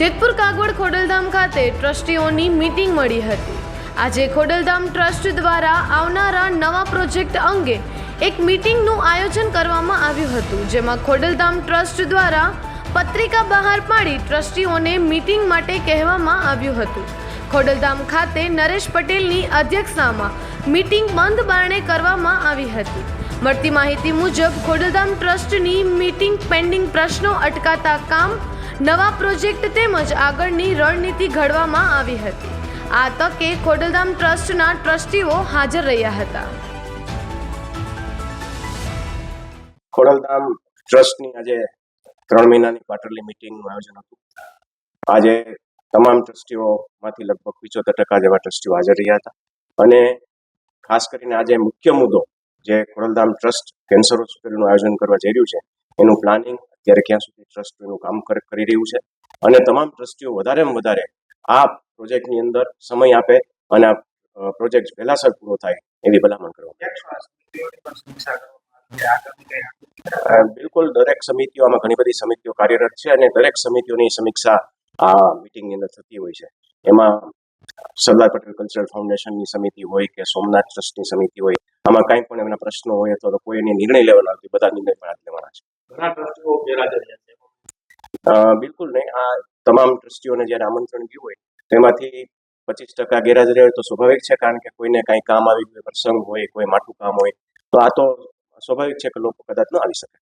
જેતપુર કાગવડ ખોડલધામ ખાતે ટ્રસ્ટીઓની મીટિંગ મળી હતી. આજે ખોડલધામ ટ્રસ્ટ દ્વારા આવનારા નવા પ્રોજેક્ટ અંગે એક મીટિંગનું આયોજન કરવામાં આવ્યું હતું, જેમાં ખોડલધામ ટ્રસ્ટ દ્વારા પત્રિકા બહાર પાડી ટ્રસ્ટીઓને મીટિંગ માટે કહેવામાં આવ્યું હતું. ખોડલધામ ખાતે નરેશ પટેલની અધ્યક્ષતામાં મીટિંગ બંધ બારણે કરવામાં આવી હતી. મળતી માહિતી મુજબ, ખોડલધામ ટ્રસ્ટની મીટિંગ પેન્ડિંગ પ્રશ્નો અટકાતા કામ નવા પ્રોજેક્ટ તેમજ આગળની રણનીતિ ઘડવામાં આવી હતી. આ તકે ખોડલધામ ટ્રસ્ટના ટ્રસ્ટીઓ હાજર રહ્યા હતા. ખોડલધામ ટ્રસ્ટની આજે ત્રણ મહિનાની ક્વાર્ટરલી મિટિંગનું આયોજન હતું. આજે તમામ ટ્રસ્ટીઓમાંથી લગભગ પિચોતેર ટકા જેવા ટ્રસ્ટીઓ હાજર રહ્યા હતા. અને ખાસ કરીને આજે મુખ્ય મુદ્દો જે ખોડલધામ ટ્રસ્ટ કેન્સર હોસ્પિટલનું આયોજન કરવા જઈ રહ્યું છે, એનું પ્લાનિંગ અત્યારે ક્યાં સુધી ટ્રસ્ટ એનું કામ કરી રહ્યું છે? અને તમામ ટ્રસ્ટીઓ વધારેમાં વધારે આ પ્રોજેક્ટની અંદર સમય આપે અને આ પ્રોજેક્ટ વહેલાસર પૂરો થાય એવી ભલામણ કરવા બિલકુલ દરેક સમિતિઓ, આમાં ઘણી બધી સમિતિઓ કાર્યરત છે અને દરેક સમિતિઓની સમીક્ષા આ મિટિંગની અંદર થતી હોય છે. એમાં સરદાર પટેલ કલ્ચરલ ફાઉન્ડેશનની સમિતિ હોય કે સોમનાથ ટ્રસ્ટની સમિતિ હોય, આમાં કાંઈ પણ એમના પ્રશ્નો હોય અથવા તો કોઈ નિર્ણય લેવાના હોય બધા નિર્ણય પણ લેવાના છે. ઘણા ટ્રસ્ટીઓ ગેરહાજર રહ્યા છે. બિલકુલ નહીં. આ તમામ ટ્રસ્ટીઓને જ્યારે આમંત્રણ ગયું હોય તેમાંથી પચીસ ટકા ગેરહાજર હોય તો સ્વાભાવિક છે, કારણ કે કોઈને કાંઈ કામ આવી ગયું પ્રસંગ હોય, કોઈ માઠું કામ હોય, તો આ તો સ્વાભાવિક છે કે લોકો કદાચ ન આવી શકે.